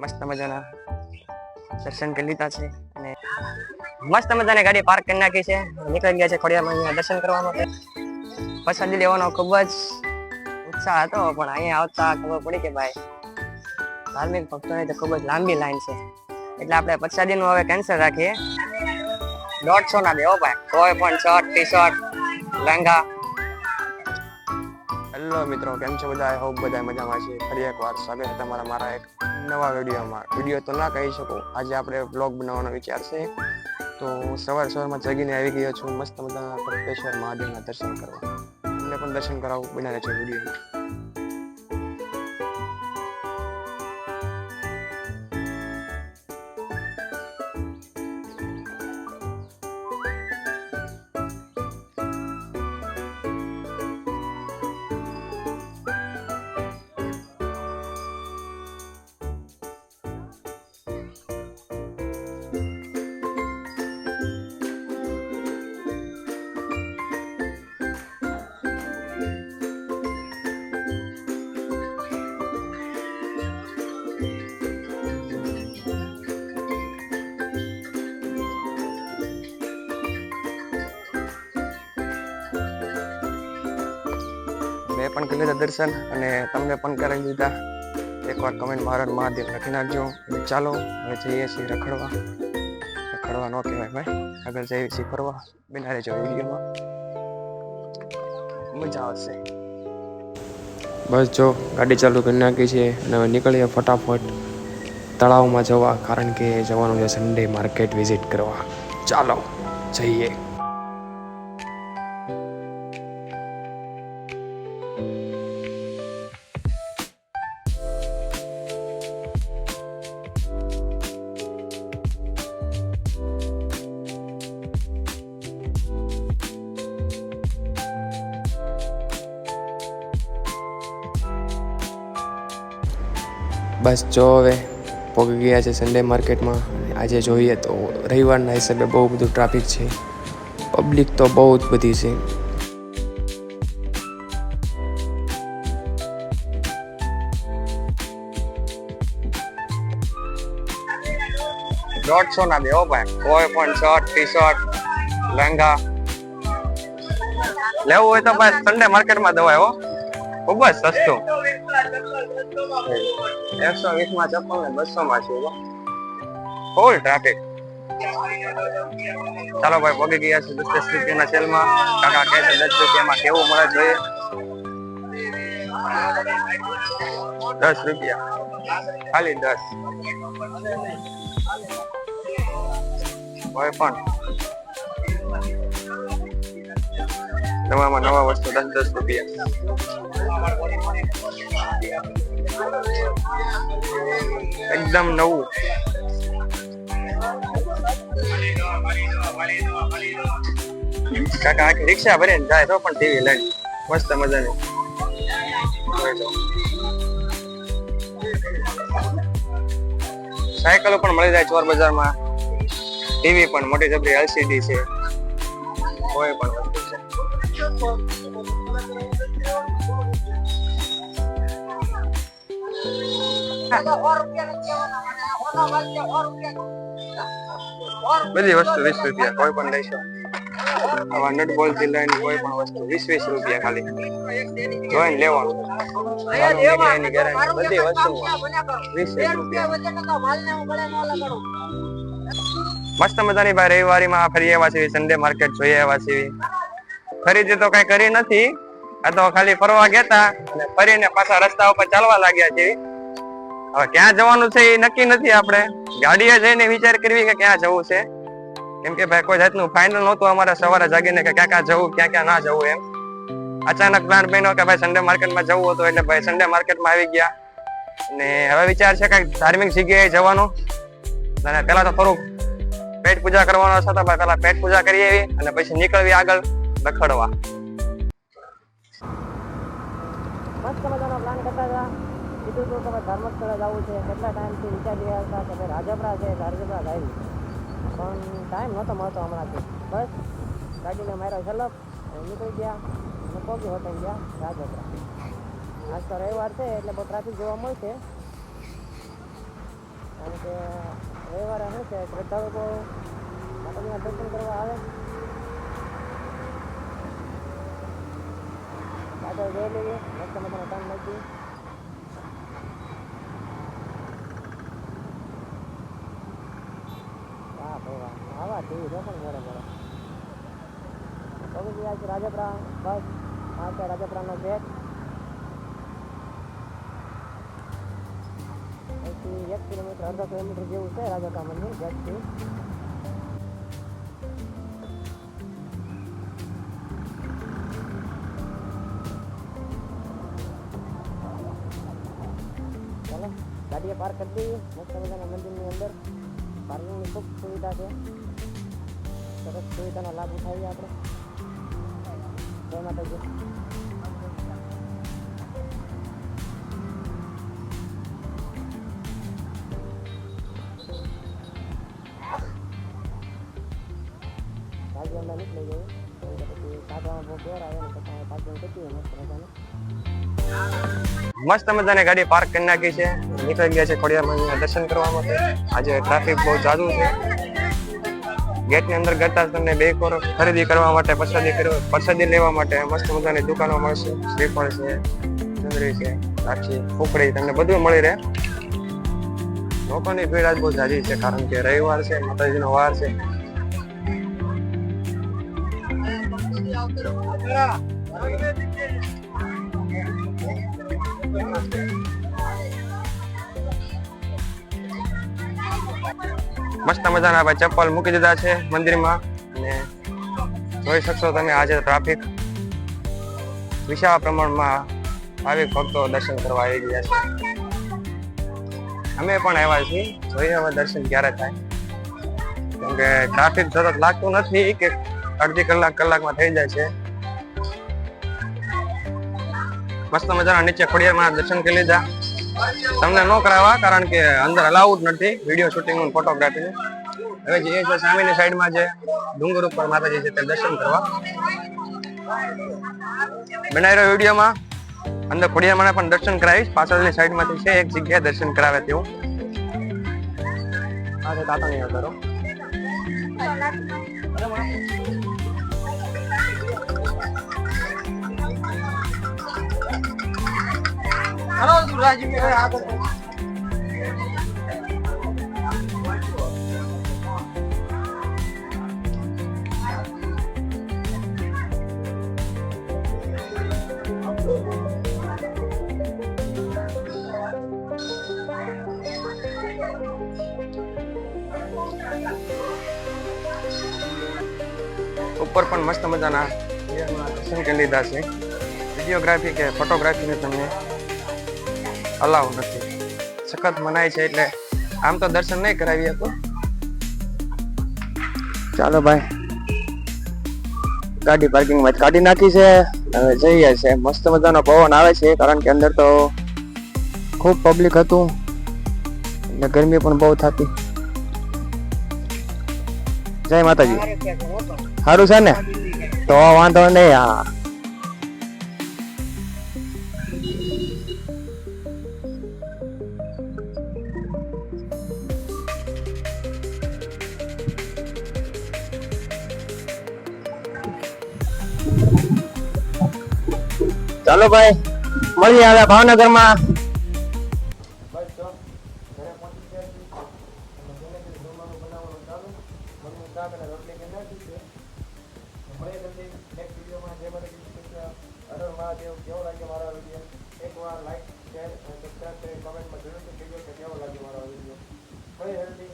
મસ્ત મજાના દર્શન કરી લીધા છે અને મસ્ત મજાની ગાડી પાર્ક કરી નાખી છે. નીકળી ગયા છે ખોડિયામાં દર્શન કરવા માટે. પસંદી લેવાનો ખૂબ જ ઉત્સાહ હતો, પણ અહીંયા આવતા ખબર પડી કે ભાઈ, ધાર્મિક ભક્તોની તો ખૂબ જ લાંબી લાઈન છે. એટલે આપણે પ્રસાદીનું હવે કેન્સલ રાખીએ. દોઢસો ના દેવો ભાઈ. કોઈ પણ શર્ટ ટી શર્ટ લેંગા હેલો મિત્રો, કેમ છો બધા? આઈ હોપ બધા મજામાં છે. ફરી એકવાર સ્વાગત છે તમારા મારા એક નવા વિડીયોમાં. વીડિયો તો ના કહી શકું. આજે આપણે બ્લોગ બનાવવાનો વિચાર છે. તો સવાર સવારમાં જગીને આવી ગયો છું. મસ્ત મજાના તરફેશ્વર મહાદેવના દર્શન કરવા. તમને પણ દર્શન કરાવું બનાવે છે વીડિયો પણ કરી લીધા દર્શન અને તમને પણ કરાવી દીધા. એકવાર કમેન્ટ મહારાજ મહાદેવ લખી નાખજો. ચાલો, હવે જઈએ છીએ રખડવા. રખડવા ન કહેવાય ભાઈ. આગળ જઈએ છીએ ફરવા. બિના રહેજો વિડીયોમાં. મજા આવશે. બસ જો, ગાડી ચાલુ કરી નાખી છે અને હવે નીકળીએ ફટાફટ તળાવમાં જવા, કારણ કે જવાનું છે સન્ડે માર્કેટ વિઝિટ કરવા. ચાલો, જઈએ. બસ જો હવે પહોંચી ગયા છે સન્ડે માર્કેટમાં આજે જોઈએ તો રવિવારના હિસાબે બહુ બધું ટ્રાફિક છે. પબ્લિક તો બહુ જ બધી છે. દોઢસો ના દેવો ભાઈ. કોઈ પણ શર્ટ ટી શર્ટ લેંગા લેવું હોય તો ભાઈ સન્ડે માર્કેટમાં દવાય હો. ખૂબ જ સસ્તું. એકસો વીસ ચપ્પલ ને બસો માં ફૂલ ટ્રાફિક ચાલો ભાઈ પગી ગયા છે દસ રૂપિયાના સેલમાં. કાકા કહે દસ રૂપિયામાં કેવું મળે જોઈએ? દસ રૂપિયા. ખાલી દસ. કોઈ પણ. નવામાં નવા વસ્તુ દસ દસ રૂપિયા. એકદમ નવું. કાકા, આખી રિક્ષા ભરીને જાય તો પણ ટીવી લઈને. મસ્ત મજાની. સાયકલો પણ મળી જાય ચોર બજારમાં. ટીવી પણ મોટી જબરી એલસીડી છે. કોઈ પણ વસ્તુ છે. બધી વસ્તુ વીસ રૂપિયા કોઈ પણ લઈ શકો. આવા નટબોલથી લઈને કોઈ પણ વસ્તુ વીસ વીસ રૂપિયા ખાલી. જોઈને લેવાનું. ચાલુ ગેરંટી બધી વસ્તુ વીસ વીસ રૂપિયા. મસ્ત મજાની ભાઈ રવિવારીમાં ફરી આવ્યા છીએ સન્ડે માર્કેટ જોઈ આવ્યા છીએ. ખરીદી તો કઈ કરી નથી. આ તો ખાલી ફરવા ગયા હતા અને ફરીને પાછા રસ્તા ઉપર ચાલવા લાગ્યા છીએ. હવે ક્યાં જવાનું છે એ નક્કી નથી આપણે. ગાડીએ જઈને વિચાર કરવી કે ક્યાં જવું છે. કેમ કે ભાઈ કોઈ જાતનું ફાઇનલ નહોતું અમારે સવારે જાગીને કે ક્યાં ક્યાં જવું, ક્યાં ક્યાં ના જવું એમ. અચાનક પ્લાન બન્યો કે ભાઈ સન્ડે માર્કેટમાં જવું હતું એટલે ભાઈ સન્ડે માર્કેટમાં આવી ગયા. અને હવે વિચાર છે કંઈક ધાર્મિક જગ્યાએ જવાનું. અને પેલા તો થોડુંક પેટ પૂજા કરવાનો છે તો ભાઈ પેલા પેટ પૂજા કરી આવી અને પછી નીકળવી આગળ રખડવા. મસ્ત મજાનો પ્લાન કરતા હતા. કીધું હતું તમે ભાઈ ધર્મસ્થળે જવું છે, કેટલા ટાઈમથી વિચારી રહ્યા હતા કે ભાઈ રાજપરા છે, રાજપરા ગાયું પણ ટાઈમ નહોતો મળતો હમણાંથી. બસ, ગાડીને માર્યો સલપ નીકળી ગયા. અને હોટલ ગયા, રાજપરા. આજ તો રવિવાર છે, એટલે બહુ ટ્રાફિક જોવા મળશે. કે રવિવારે શું છે શ્રદ્ધાળુકો માતાજીના દર્શન કરવા આવે. આગળ જોઈ લઈએ. મસ્ત મજાનો ટાઈમ નથી આવા ટીવી જો પણ મોડે મોડે પગી ગયા છે રાજપરા બસ આ છે રાજપરાનો ગેટ એક કિલોમીટર અડધા કિલોમીટર જેવું છે રાજપરા મંદિર ગેટથી ગાડીએ પાર્ક કરી દઈએ. મસ્ત મજાના મંદિરની અંદર. પાર્કિંગની ખૂબ સુવિધા છે. સરસ સુવિધાનો લાભ ઉઠાવીએ આપણે. જય માતાજી. મસ્ત મજાનું ગાડી પાર્ક કરી નાખી છે. નીકળી ગયા છે ખોડિયામાં દર્શન કરવા માટે. આજે ટ્રાફિક બહુ જાદુ છે. ગેટની અંદર ગતા તમને બે કોર ખરીદી કરવા માટે, પ્રસાદી કરવા પ્રસાદી લેવા માટે મસ્ત મજાની દુકાનો મળશે. શ્રીફળ છે, ચંદ્રી છે સાક્ષી ફૂકડી તમને બધું મળી રહે. લોકોની ભીડ આજ બહુ જાજી છે, કારણ કે રવિવાર છે, માતાજીનો વાર છે. મસ્ત મજાના ભાઈ ચપ્પલ મૂકી દીધા છે મંદિરમાં અને જોઈ શકશો તમે આજે ટ્રાફિક વિશાળ પ્રમાણમાં ભાવિક ભક્તો દર્શન કરવા આવી ગયા છે. અમે પણ આવ્યા છીએ, જોઈએ હવે દર્શન ક્યારે થાય. કેમ કે ટ્રાફિક સતત લાગતું નથી કે અડધી કલાક, કલાકમાં થઈ જાય છે. મસ્ત મજાના નીચે ખોડિયારમાં દર્શન કરી લીધા. તમને ન કરાવવા, કારણ કે અંદર અલાઉડ નથી વીડિયો શૂટિંગનું ફોટોગ્રાફી હવે જે છે સામેની સાઈડમાં જે ડુંગર ઉપર માતાજી છે તે દર્શન કરવા. બનાવી રહ્યો વિડીયોમાં. અંદર ખોડિયામાં પણ દર્શન કરાવીશ. પાછળની સાઈડમાંથી છે એક જગ્યાએ દર્શન કરાવે તેવું આ છે તાતાની અગરો ઉપર પણ મસ્ત મજાના દર્શન કરી લીધા છે વિડીયોગ્રાફી કે ફોટોગ્રાફીને તમને અલાવ નથી. સખત મનાય છે એટલે આમ તો દર્શન નહીં કરાવી શકો ચાલો ભાઈ. ગાડી પાર્કિંગમાં કાઢી નાખી છે હવે જઈએ છે. મસ્ત મજાનો પવન આવે છે કારણ કે અંદર તો ખૂબ પબ્લિક હતું એટલે ગરમી પણ બહુ થતી. જય માતાજી. સારું છે ને? તો વાંધો નહીં. હા. ચાલો ભાઈ, મળીએ હવે ભાવનગરમાં. મહાદેવ કેવો લાગ્યો મારા વીડિયો એકવાર લાઈક શેર અને સબસ્ક્રાઈબ કરી કમેન્ટમાં જરૂરથી કે કેવો લાગ્યો મારા વીડિયો ફરી હેલ્ધી